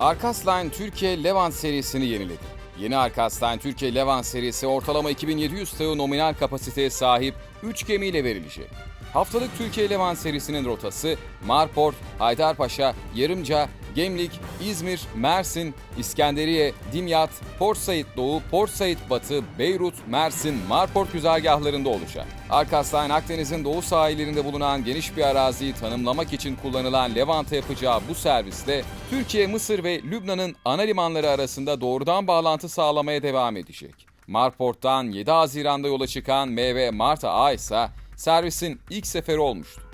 Arkasline Türkiye Levant serisini yeniledi. Yeni Arkasline Türkiye Levant serisi ortalama 2700 TEU nominal kapasiteye sahip 3 gemiyle verilecek. Haftalık Türkiye Levant serisinin rotası Marport, Haydarpaşa, Yarımca, Gemlik, İzmir, Mersin, İskenderiye, Dimyat, Port Said Doğu, Port Said Batı, Beyrut, Mersin, Marport güzergahlarında olacak. Arkasline Akdeniz'in doğu sahillerinde bulunan geniş bir araziyi tanımlamak için kullanılan Levant'a yapacağı bu serviste Türkiye, Mısır ve Lübnan'ın ana limanları arasında doğrudan bağlantı sağlamaya devam edecek. Marport'tan 7 Haziran'da yola çıkan MV Marta A ise servisin ilk seferi olmuştu.